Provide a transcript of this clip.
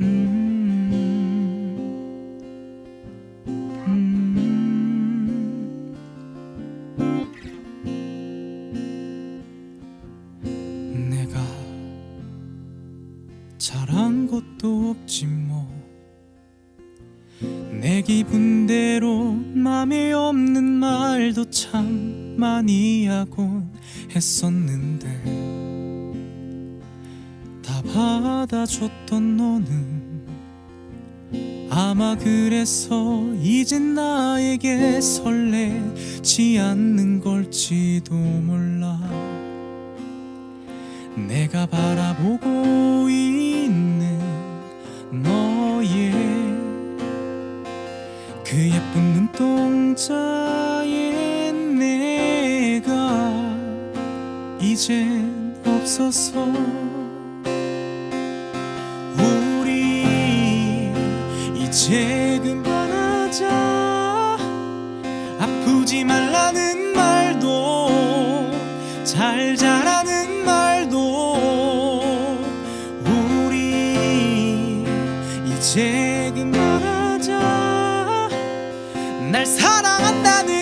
음. 잘한 것도 없지 뭐 내 기분대로 맘에 없는 말도 참 많이 하곤 했었는데. 다 받아줬던 너는 아마 그래서 이젠 나에게 설레지 않는 걸지도 몰라. 내가 바라보고 있는 너의 그 예쁜 눈동자에 내가 이젠 없어서 조금 변하자. 아프지 말라는 말도 잘 자라는 말도. 우리 이제는 말하자. 날 사랑한다는